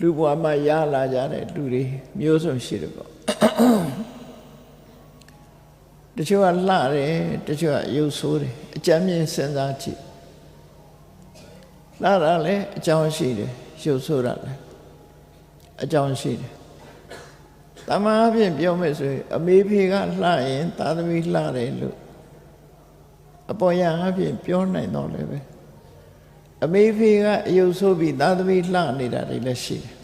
လူဘဝမှာရလာကြတဲ့လူတွေမျိုးစုံရှိတယ်ပေါ့တချို့ကလှတယ်တချို့ကရုပ်ဆိုးတယ်အကြမ်းမြင်စဉ်းစားကြည့်လှတာလည်းအကြောင်းရှိတယ်ရုပ်ဆိုးတာလည်းအကြောင်းရှိတယ်တမန်အဖြစ်ပြောမယ်ဆိုရင်အမေဖေကလှရင်သာသမီလှတယ်လို့အပေါ်ရအဖြစ်ပြောနိုင်တော့လည်းပဲ အမေဖေကအယုတ်ဆိုးပြီးသာသမီလှနေတာတွေလည်းရှိတယ်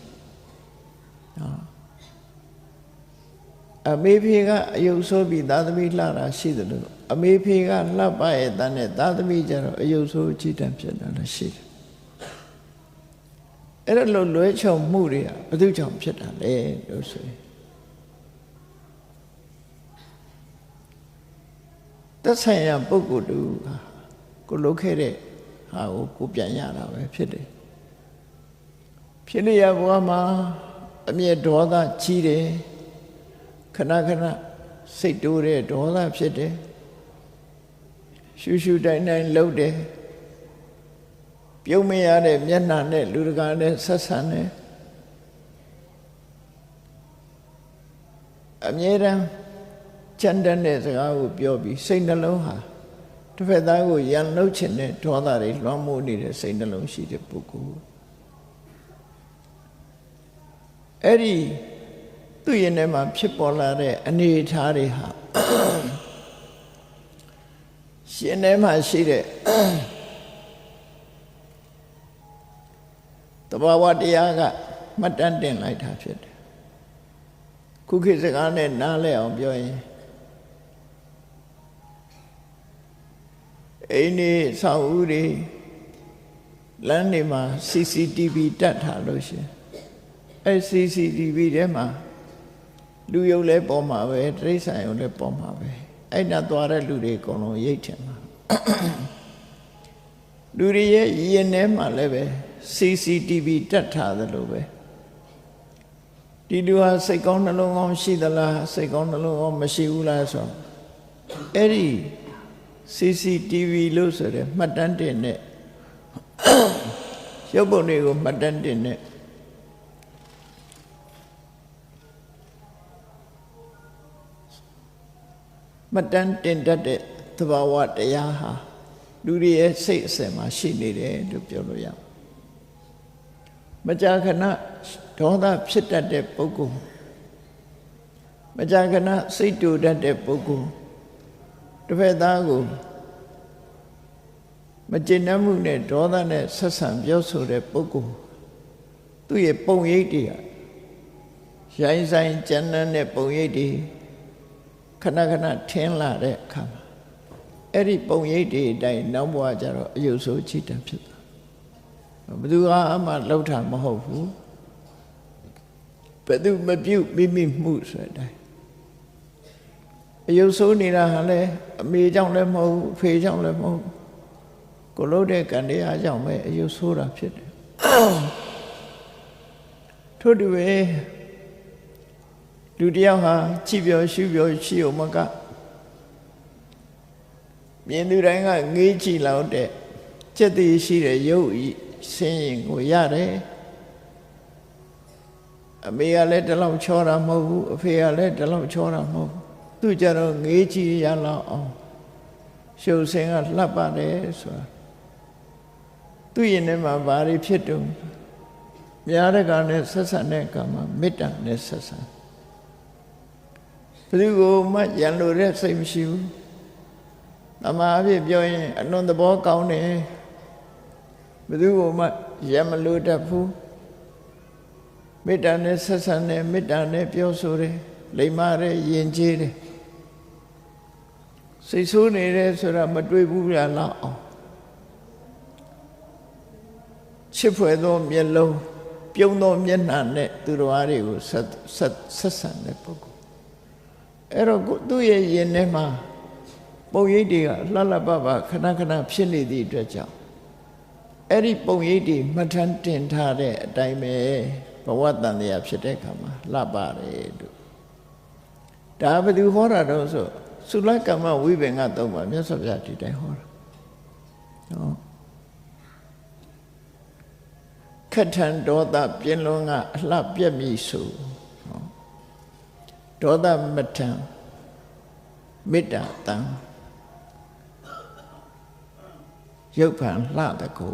နော်အမေဖေကအယုတ်ဆိုးပြီးသာသမီလှတာရှိတယ်လို့အမေဖေကလှပရဲ့တန်းနဲ့သာသမီကျတော့အယုတ်ဆိုးအကြည့်တံဖြစ်တာလည်းရှိတယ်အဲ့ဒါလိုလွဲချော်မှုတွေကဘယ်သူကြောင့်ဖြစ်တာလဲလို့ဆိုရင်သက်ဆိုင်ရာပုဂ္ဂိုလ်တူဟာကိုလုတ်ခဲ့တဲ့ ဟာကိုကိုပြန်ရတာပဲဖြစ်တယ်ဖြစ်နေရဘဝမှာအမျက်ဒေါသကြီးတယ်ခဏခဏစိတ်တိုးတဲ့ဒေါသဖြစ်တယ်ရှူရှူတိုင်းတိုင်းလှုပ်တယ်ပြုံးမရတဲ့မျက်နှာနဲ့လူတကာနဲ့ဆက်ဆံတယ်အမြဲတမ်းကြမ်းတမ်းတဲ့စကားကိုပြောပြီးစိတ်နှလုံးဟာ တစ်ဖက်သားကိုရန်လှုပ်ချင်တဲ့ဒေါသတွေလွှမ်းမိုးနေတဲ့စိတ်နှလုံးရှိတဲ့ပုဂ္ဂိုလ်အဲ့ဒီသူ့ရင်ထဲမှာဖြစ်ပေါ်လာတဲ့အနေအထားတွေဟာရှင်ထဲမှာရှိတဲ့တဘာဝတရားကမှတ်တမ်းတင်လိုက်တာဖြစ်တယ်ခုခေတ်စကားနဲ့နားလဲအောင်ပြောရင် အိမ်နေဆောက်ဦးတွေလမ်းတွေမှာ CCTV တက်ထားလို့ရှင်အဲ CCTV ထဲမှာလူယုတ်လဲပေါ်မှာပဲတိရစ္ဆာန်ယုတ်လဲပေါ်မှာပဲအဲ့ဒါသွားတဲ့လူတွေအကုန်လုံးရိတ်ထင်မှာလူတွေရဲ့ရင်ထဲမှာလည်းပဲ CCTV တက်ထားသလိုပဲဒီလူဟာစိတ်ကောင်းနှလုံးကောင်းရှိသလားစိတ်ကောင်းနှလုံးကောင်းမရှိဘူးလားဆိုတော့အဲ့ဒီ CCTV လို့ဆိုတဲ့မှတ်တမ်းတင်တဲ့ရုပ်ပုံတွေကိုမှတ်တမ်းတင်တဲ့မှတ်တမ်းတင်တတ်တဲ့သဘာဝတရားဟာလူတွေရဲ့စိတ်အစဉ်မှာရှိနေတယ်လို့ပြောလို့ရမကြာခဏဒေါသဖြစ်တတ်တဲ့ပုဂ္ဂိုလ်မကြာခဏစိတ်တူတတ်တဲ့ပုဂ္ဂိုလ် တစ်ဖက်သားကိုမကျေနပ်မှုနဲ့ဒေါသနဲ့ဆက်ဆံပြောဆိုတဲ့ပုဂ္ဂိုလ်သူ့ရဲ့ပုံရိပ်တွေကရိုင်းဆိုင်ကြမ်းတမ်းတဲ့ပုံရိပ်တွေခဏခဏထင်းလာတဲ့အခါမှာအဲ့ဒီပုံရိပ်တွေအတိုင်းနောက်ဘဝကျတော့အယုတ်ဆိုးချစ်တယ်ဖြစ်တာဘယ်သူကမှလှုပ်တာမဟုတ်ဘူးဘယ်သူမပြုတ်မိမိမှုဆိုတဲ့အတိုင်း အယုတ်ဆိုးနေတာဟာလေအမေကြောင့်လည်းမဟုတ်ဘူးအဖေကြောင့်လည်းမဟုတ်ဘူးကိုလို့တဲ့ကံတရားကြောင့်ပဲအယုတ်ဆိုးတာဖြစ်တယ်ထို့တူပဲလူတယောက်ဟာချစ်ပြောရှုပြောရှိအောင်မကမြင်သူတိုင်းကငေးကြည့်လောက်တဲ့စက်တည်ရှိတဲ့ရုပ်ဤဆင်းရင်ကိုရတယ်အမေကလည်းတလောက်ချောတာမဟုတ်ဘူးအဖေကလည်းတလောက်ချောတာမဟုတ်ဘူး သူကြတော့ငေးကြည့်ရလောက်အောင်ရှုပ်စင်ကလှပ်ပါတယ်ဆိုတာသူ့ရင်ထဲမှာဘာတွေဖြစ်တုံများတဲ့ကနဲ့ဆက်ဆံတဲ့ကမှာမေတ္တာနဲ့ဆက်ဆံဘယ်သူကိုမှရန်လိုတဲ့စိတ်မရှိဘူးတမာအဖြစ်ပြောရင်အလွန်သဘောကောင်းတယ်ဘယ်သူကိုမှရမလို့တတ်ဘူးမေတ္တာနဲ့ဆက်ဆံတယ်မေတ္တာနဲ့ပြောဆိုတယ်လိမ္မာတယ်ယဉ်ကျေးတယ် စိတ်ဆိုးနေတယ်ဆိုတာမတွေ့ဘူးလားလောက်အောင်ချစ်ဖွယ်သောမျက်လုံးပြုံးသောမျက်နှာနဲ့သူတော်အားတွေကိုဆက်ဆက်ဆက်ဆံတဲ့ပုဂ္ဂိုလ်အဲ့တော့သူ့ရဲ့ယင်ထဲမှာပုံရိပ်တွေကလှလှပပခဏခဏဖြစ်နေသည့်အတွက်ကြောင့်အဲ့ဒီပုံရိပ်တွေမှတ်ထမ်းတင်ထားတဲ့အတိုင်းပဲဘဝတန်တရားဖြစ်တဲ့အခါမှာလှပါတယ်လို့ဒါဘယ်သူဟောတာတော့ဆို သုလကမ္မဝိပင်ကတော့ပါမြတ်စွာဘုရားဒီတိုင်းဟောတာနော်ခခက်ထန်ဒေါသပြင်းလွန်းကအလှပြက်မိဆိုဟောဒေါသမထံမေတ္တာတံရုပ်ဖန်လှတကူ